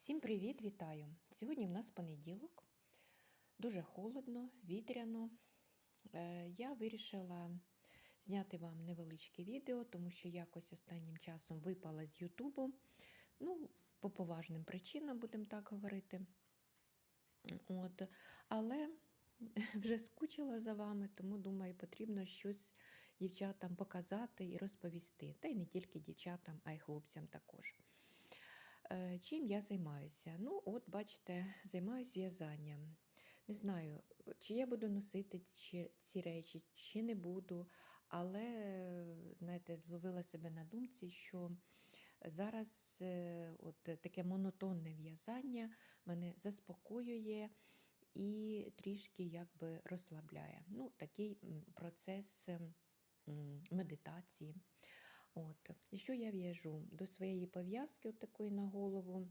Всім привіт, вітаю! Сьогодні в нас понеділок, дуже холодно, вітряно. Е, Я вирішила зняти вам невеличке відео, тому що якось останнім часом випала з Ютубу. Ну, по поважним причинам, будемо так говорити. От. Але вже скучила за вами, тому думаю, потрібно щось дівчатам показати і розповісти. Та й не тільки дівчатам, а й хлопцям також. Е, Чим я займаюся? Ну, от, бачите, займаюся в'язанням. Не знаю, чи я буду носити ці речі, чи не буду, але, знаєте, зловила себе на думці, що зараз е, от таке монотонне в'язання мене заспокоює і трішки якби розслабляє. Ну, Такий процес медитації. От. І що я в'яжу? До своєї пов'язки, от такої на голову,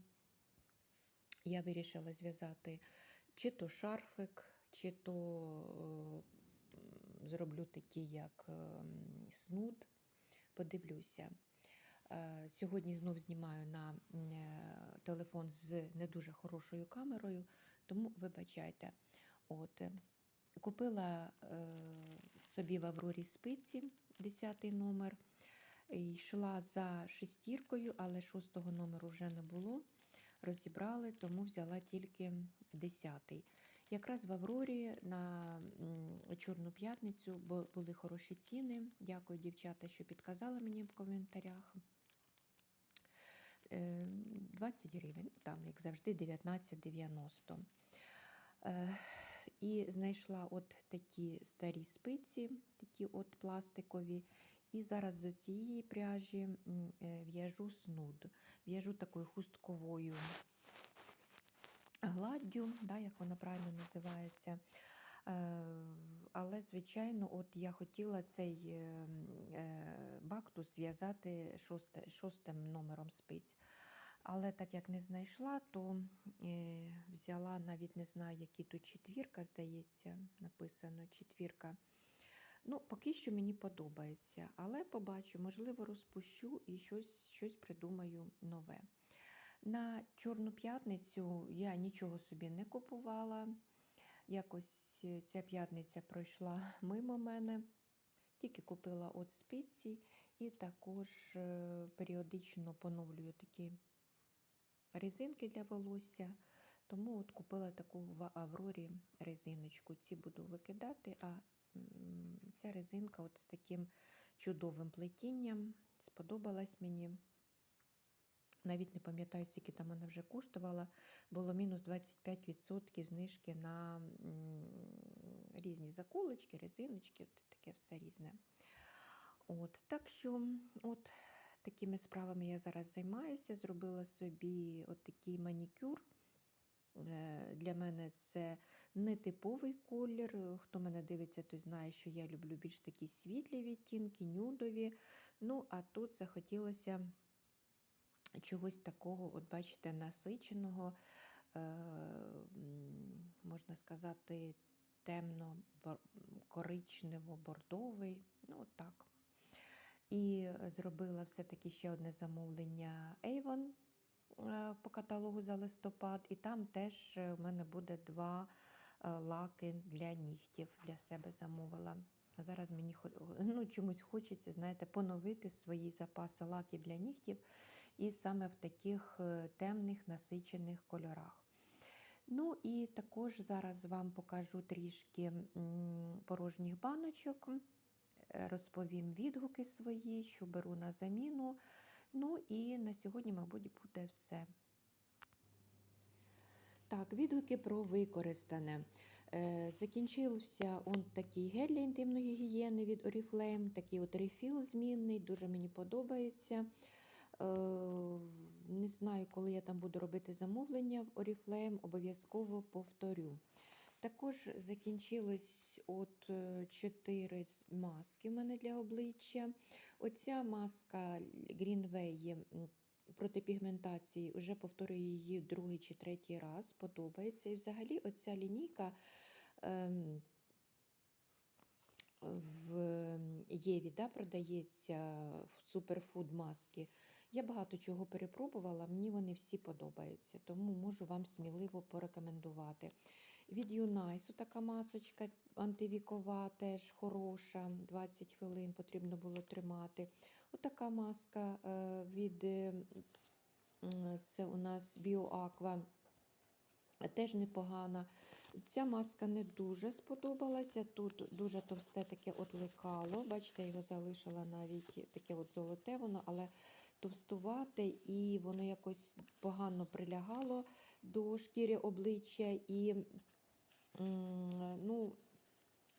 я вирішила зв'язати чи то шарфик, чи то е, зроблю такий, як е, снуд. Подивлюся. Е, Сьогодні знов знімаю на е, телефон з не дуже хорошою камерою, тому вибачайте. От. Купила е, собі в Аврорі спиці 10 номер. Йшла за шестіркою, але шостого номеру вже не було. Розібрали, тому взяла тільки десятий. Якраз в Аврорі на Чорну п'ятницю були хороші ціни. Дякую, дівчата, що підказали мені в коментарях. Е, 20 гривень, там, як завжди, 19,90. Е, І знайшла от такі старі спиці, такі от пластикові. І зараз з цієї пряжі е, в'яжу снуд. В'яжу такою хустковою гладдю, да, як вона правильно називається. Е, Але, звичайно, от я хотіла цей е, бактус зв'язати шостим номером спиць. Але так як не знайшла, то взяла навіть не знаю, які тут четвірка, здається, написано четвірка. Ну, поки що мені подобається, але побачу, можливо, розпущу і щось, щось придумаю нове. На Чорну п'ятницю я нічого собі не купувала. Якось е, ця п'ятниця пройшла мимо мене. Тільки купила от спиці і також е, періодично поновлюю такі резинки для волосся. Тому от купила таку в Аврорі резиночку. Ці буду викидати, а ця резинка от з таким чудовим плетінням сподобалась мені. Навіть не пам'ятаю, скільки там вона вже коштувала. Було мінус 25% знижки на різні заколочки, резиночки, от таке все різне. От, так що, от такими справами я зараз займаюся. Зробила собі от такий манікюр. Е, Для мене це не типовий колір. Хто мене дивиться, той знає, що я люблю більш такі світлі відтінки, нюдові. Ну, а тут захотілося чогось такого, от бачите, насиченого, е, можна сказати, темно-коричнево-бордовий. Ну, от так. І зробила все-таки ще одне замовлення Avon по каталогу за листопад, і там теж е, в мене буде два е, лаки для нігтів для себе замовила. Зараз мені ну, чомусь хочеться, знаєте, поновити свої запаси лаків для нігтів і саме в таких е, темних насичених кольорах. Ну і також зараз вам покажу трішки порожніх баночок, е, розповім відгуки свої, що беру на заміну. Ну і на сьогодні, мабуть, буде все. Так, відгуки про використане. Е, закінчився он такий гель для інтимної гігієни від Oriflame, такий от рефіл змінний, дуже мені подобається. Е, не знаю, коли я там буду робити замовлення в Oriflame, обов'язково повторю. Також закінчилось от 4 маски в мене для обличчя. Оця маска Greenway проти пігментації, вже повторюю її другий чи третій раз, подобається. І взагалі оця лінійка ем, в Єві да, продається в суперфуд маски. Я багато чого перепробувала, мені вони всі подобаються, тому можу вам сміливо порекомендувати. Від Юнайсу така масочка антивікова, теж хороша, 20 хвилин потрібно було тримати. Отака маска е, від е, це у нас BioAqua, теж непогана. Ця маска не дуже сподобалася. Тут дуже товсте таке от лекало. Бачите, я його залишила навіть таке от золоте воно, але товстувате, і воно якось погано прилягало до шкіри обличчя. І ну,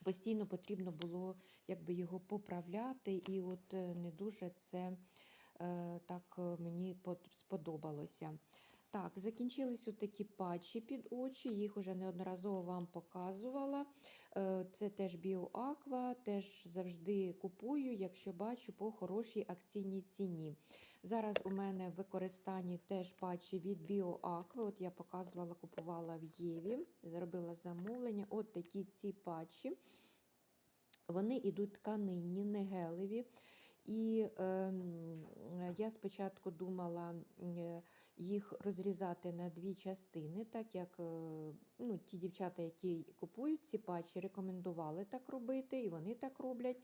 постійно потрібно було якби його поправляти, і от е, не дуже це е, так е, мені сподобалося. Так, закінчились такі патчі під очі, їх уже неодноразово вам показувала. Це теж BioAqua, теж завжди купую, якщо бачу по хорошій акційній ціні. Зараз у мене в використанні теж патчі від BioAqua. От я показувала, купувала в Єві, зробила замовлення. От такі ці патчі. Вони йдуть тканинні, не гелеві. І е, я спочатку думала е, їх розрізати на дві частини, так як е, ну, ті дівчата, які купують ці патчі, рекомендували так робити, і вони так роблять.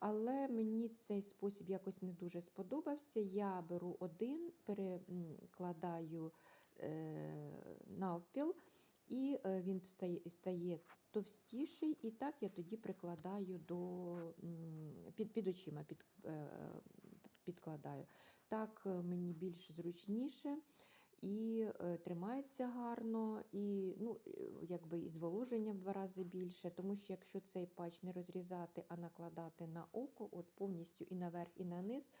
Але мені цей спосіб якось не дуже сподобався. Я беру один, перекладаю е, навпіл, і е, він стає, товстіший, і так я тоді прикладаю до під, під очима під, е, підкладаю. Так мені більш зручніше і е, тримається гарно, і ну, е, якби і зволоження в два рази більше. Тому що якщо цей патч не розрізати, а накладати на око, от повністю і наверх, і на низ,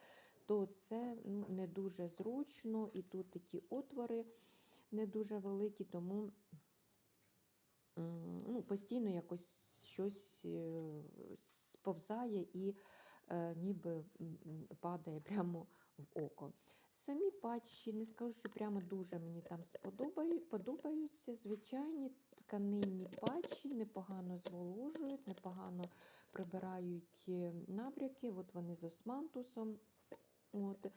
то це ну, не дуже зручно, і тут такі отвори не дуже великі, тому ну, постійно якось щось е, сповзає і е, ніби падає прямо в око. Самі патчі, не скажу, що прямо дуже мені там подобаються. Звичайні тканинні патчі непогано зволожують, непогано прибирають е, набряки. От вони з османтусом. От. Е,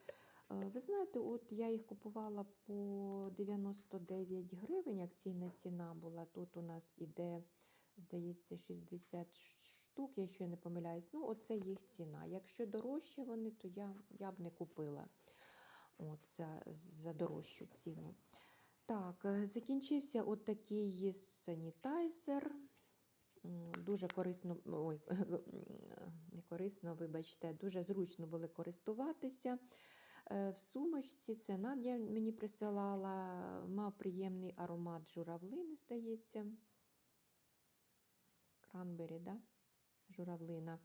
Ви знаєте, от я їх купувала по 99 гривень, акційна ціна була. Тут у нас іде, здається, 60 штук, якщо я не помиляюсь. Ну, оце їх ціна. Якщо дорожче вони, то я, я б не купила от, за, за дорожчу ціну. Так, е, закінчився от такий санітайзер. Дуже корисно, ой, не корисно, вибачте, дуже зручно було користуватися. Е, В сумочці це Надя мені присилала, мав приємний аромат журавлини, здається. Кранбері, да? журавлина.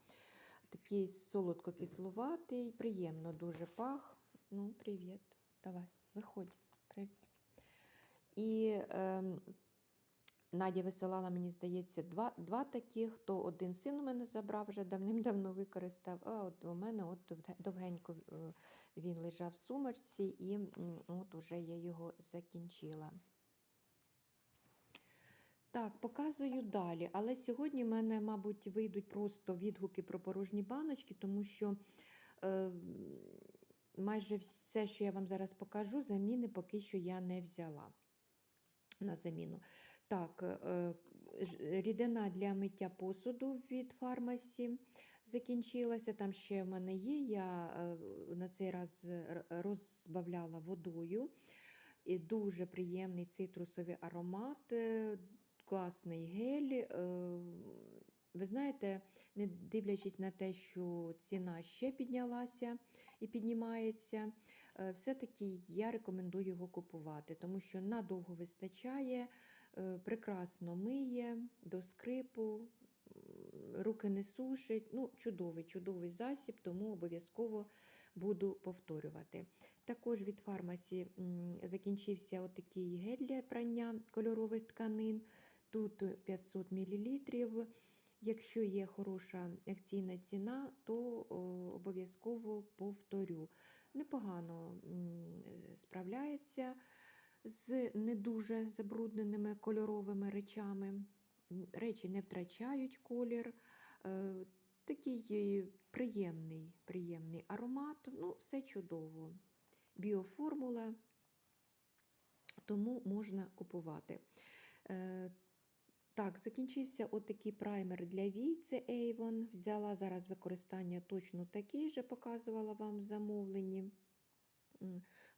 Такий солодко-кисловатий, приємно дуже пах. Ну, привіт. Давай, виходь. Привіт. І ем, Надя висилала, мені здається, два, два таких, то один син у мене забрав, вже давним-давно використав, а от у мене от довгенько е, він лежав в сумочці, і от уже я його закінчила. Так, показую далі. Але сьогодні в мене, мабуть, вийдуть просто відгуки про порожні баночки, тому що е, майже все, що я вам зараз покажу, заміни поки що я не взяла на заміну. Так, е, рідина для миття посуду від фармасі закінчилася. Там ще в мене є. Я е, на цей раз розбавляла водою. І дуже приємний цитрусовий аромат, е, класний гель. Ви знаєте, не дивлячись на те, що ціна ще піднялася і піднімається, е, все-таки я рекомендую його купувати, тому що надовго вистачає, е, прекрасно миє до скрипу, руки не сушить. Ну, чудовий, чудовий засіб, тому обов'язково буду повторювати. Також від фармасі закінчився отакий гель для прання кольорових тканин. Тут 500 мл. Якщо є хороша акційна ціна, то обов'язково повторю. Непогано е, справляється з не дуже забрудненими кольоровими речами. Речі не втрачають колір. Е, Такий е, приємний, приємний аромат. Ну, все чудово. біоформула, тому можна купувати. Так, закінчився отакий праймер для вій, Avon. Взяла зараз використання точно такий же, показувала вам в замовленні.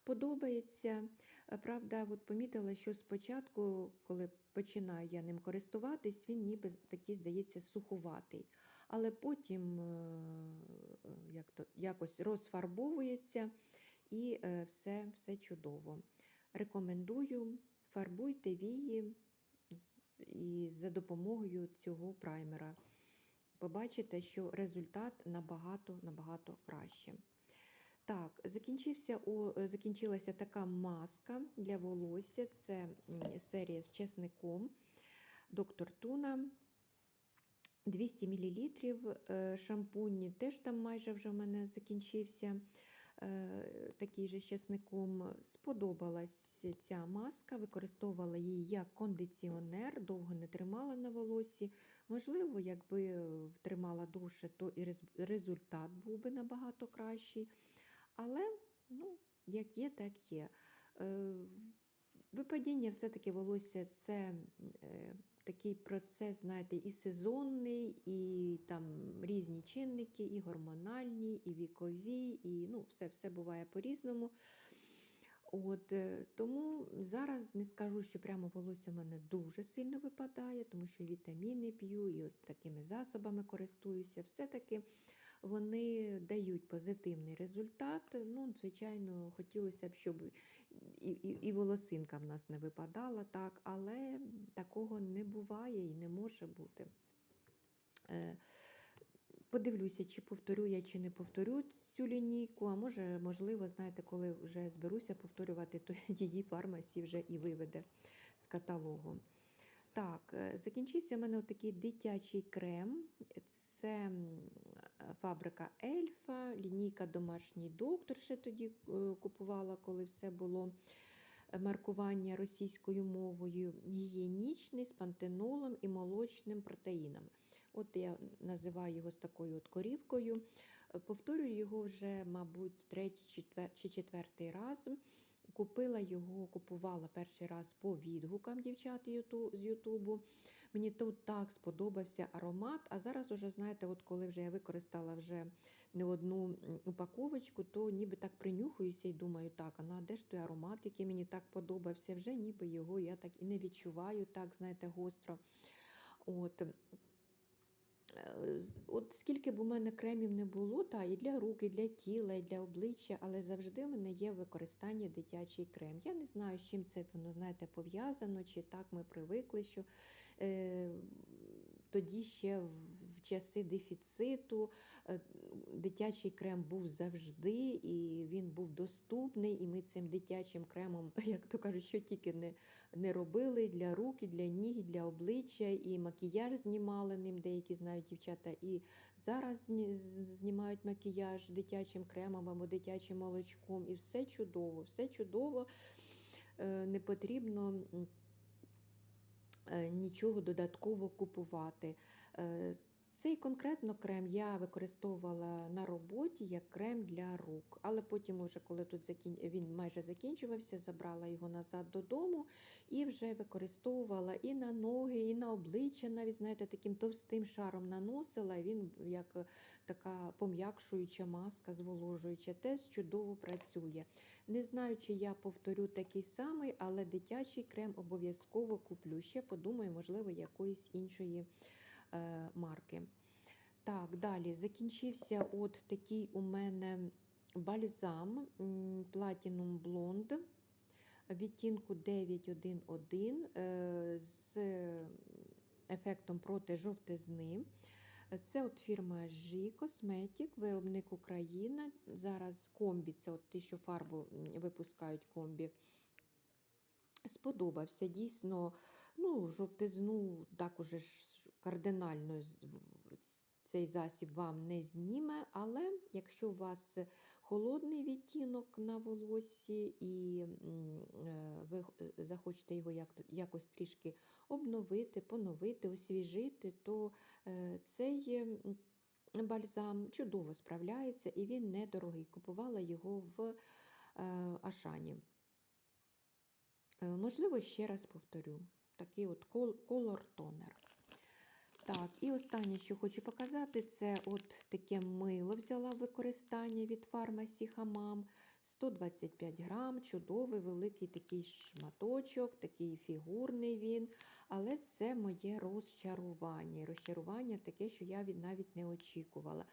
Подобається. Е, Правда, от помітила, що спочатку, коли починаю я ним користуватись, він ніби такий, здається, суховатий. Але потім е, е, як то, якось розфарбовується і все, все чудово. Рекомендую, фарбуйте вії і за допомогою цього праймера. Побачите, що результат набагато, набагато краще. Так, закінчився, е, закінчилася така маска для волосся. Це серія з чесником. Доктор Туна. 200 мл шампунь теж там майже вже в мене закінчився. Е, Такий же з чесником. Сподобалась ця маска, використовувала її як кондиціонер, довго не тримала на волосі. Можливо, якби тримала довше, то і результат був би набагато кращий. Але, ну, як є, так є. Е, Випадіння все-таки волосся це е, такий процес, знаєте, і сезонний, і там різні чинники, і гормональні, і вікові, і ну, все, все буває по-різному. От, е, тому зараз не скажу, що прямо волосся в мене дуже сильно випадає, тому що вітаміни п'ю і от такими засобами користуюся. Все-таки вони дають позитивний результат. Ну, звичайно, хотілося б, щоб і, і, і волосинка в нас не випадала, так, але такого не буває і не може бути. Е, Подивлюся, чи повторю я, чи не повторю цю лінійку, а може, можливо, знаєте, коли вже зберуся повторювати, то її фармасі вже і виведе з каталогу. Так, е, закінчився в мене такий дитячий крем. Це фабрика Ельфа, лінійка Домашній доктор. Ще тоді е, купувала, коли все було е, маркування російською мовою. Гігієнічний з пантенолом і молочним протеїном. От я називаю його з такою от корівкою. Е, Повторюю його вже, мабуть, третій чи четвертий раз. Купила його, купувала перший раз по відгукам дівчат з Ютубу. Мені тут так сподобався аромат. А зараз, уже, знаєте, от коли вже я використала вже не одну упаковочку, то ніби так принюхуюся і думаю, так, а ну, а де ж той аромат, який мені так подобався? Вже ніби його я так і не відчуваю, так, знаєте, гостро. От. Е, От скільки б у мене кремів не було, та і для рук, і для тіла, і для обличчя, але завжди в мене є використання дитячий крем. Я не знаю, з чим це воно знаєте, пов'язано, чи так ми привикли, що тоді ще в, часи дефіциту е, дитячий крем був завжди, і він був доступний, і ми цим дитячим кремом, як то кажуть, що тільки не не робили для рук, і для ніг, і для обличчя, і макіяж знімали ним, деякі знають дівчата, і зараз знімають макіяж дитячим кремом або дитячим молочком. І все чудово, все чудово. Е, Не потрібно е, нічого додатково купувати. Е, Цей конкретно крем я використовувала на роботі як крем для рук, але потім, вже, коли тут закін... він майже закінчувався, забрала його назад додому і вже використовувала і на ноги, обличчя, навіть знаєте, таким товстим шаром наносила. і Він як е, така пом'якшуюча маска, зволожуюча, теж чудово працює. Не знаю, чи я повторю такий самий, але дитячий крем обов'язково куплю. Ще подумаю, можливо, якоїсь іншої е, марки. Так, далі закінчився от такий у мене бальзам Platinum Blonde відтінку 911 е, з ефектом проти жовтизни. Це от фірма G Cosmetic, виробник Україна. Зараз комбі, це от ті, що фарбу випускають комбі. Сподобався дійсно, ну, жовтизну так уже ж кардинально цей засіб вам не зніме, але якщо у вас холодний відтінок на волосі і е, ви захочете його якось трішки обновити, поновити, освіжити, то е, цей бальзам чудово справляється і він недорогий. Купувала його в Ашані. Е, Можливо, ще раз повторю. Такий от колор тонер. Так, і останнє, що хочу показати, це от таке мило взяла в використання від фармасі Хамам. 125 грам, чудовий великий такий шматочок, такий фігурний він. Але це моє розчарування. Розчарування таке, що я від навіть не очікувала.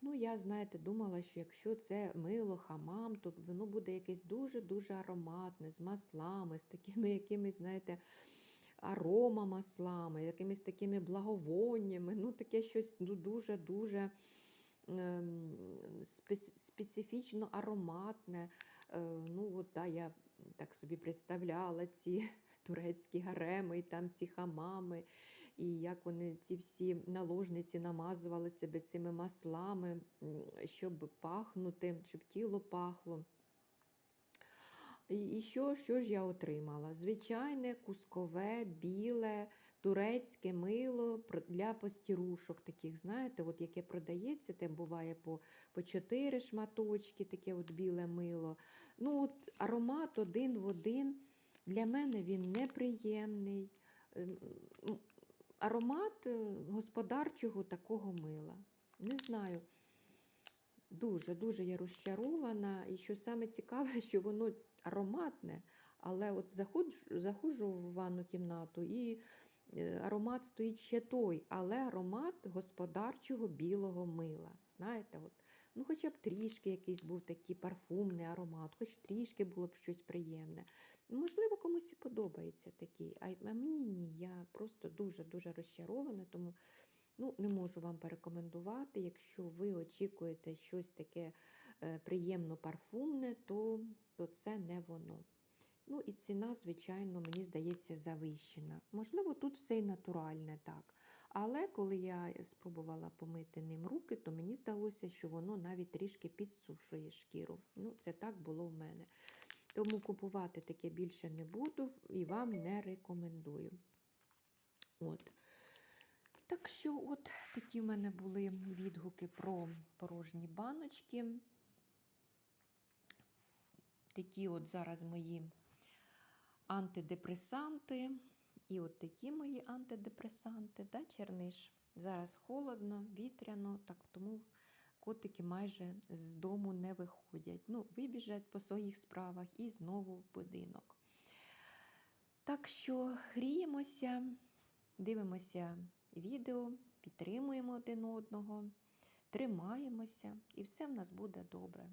Ну, я, знаєте, думала, що якщо це мило хамам, то воно буде якесь дуже-дуже ароматне, з маслами, з такими якимись, знаєте, аромамаслами, якимись такими благовоннями. Ну, таке щось дуже-дуже ем, специфічно ароматне. Е, ну, от, да, Я так собі представляла ці турецькі гареми, і там ці хамами, і як вони ці всі наложниці намазували себе цими маслами, щоб пахнути, щоб тіло пахло. І що, що ж я отримала? Звичайне кускове, біле, турецьке мило для постірушок таких, знаєте, от яке продається, там буває по по 4 шматочки, таке от біле мило. Ну, от Аромат один в один. Для мене він неприємний. Ем, аромат е, господарчого такого мила. Не знаю. Дуже-дуже я розчарована. І що саме цікаве, що воно ароматне, але от заходжу, заходжу в ванну кімнату і е, аромат стоїть ще той, але аромат господарчого білого мила. Знаєте, от, ну Хоча б трішки якийсь був такий парфумний аромат, хоч трішки було б щось приємне. Можливо, комусь і подобається такий, а мені ні. Я просто дуже-дуже розчарована, тому ну, не можу вам порекомендувати. Якщо ви очікуєте щось таке е, приємно парфумне, то, то це не воно. Ну і ціна, звичайно, мені здається, завищена. Можливо, тут все і натуральне так. Але коли я спробувала помити ним руки, то мені здалося, що воно навіть трішки підсушує шкіру. Ну, Це так було в мене. Тому купувати таке більше не буду і вам не рекомендую. От. Так що, от такі в мене були відгуки про порожні баночки. Такі от зараз мої антидепресанти. І от такі мої антидепресанти, да, черниш. Зараз холодно, вітряно, так тому котики майже з дому не виходять. Ну, Вибіжать по своїх справах і знову в будинок. Так що гріємося, дивимося відео, підтримуємо один одного, тримаємося, і все в нас буде добре.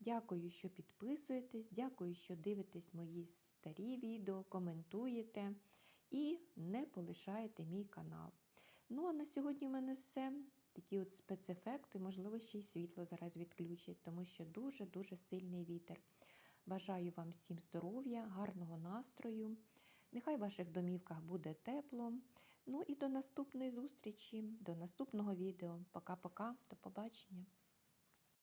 Дякую, що підписуєтесь, дякую, що дивитесь мої старі відео, коментуєте і не полишаєте мій канал. Ну, а на сьогодні в мене все. Такі от спецефекти, можливо, ще й світло зараз відключать, тому що дуже-дуже сильний вітер. Бажаю вам всім здоров'я, гарного настрою. Нехай в ваших домівках буде тепло. Ну і до наступної зустрічі, до наступного відео. Пока-пока, до побачення.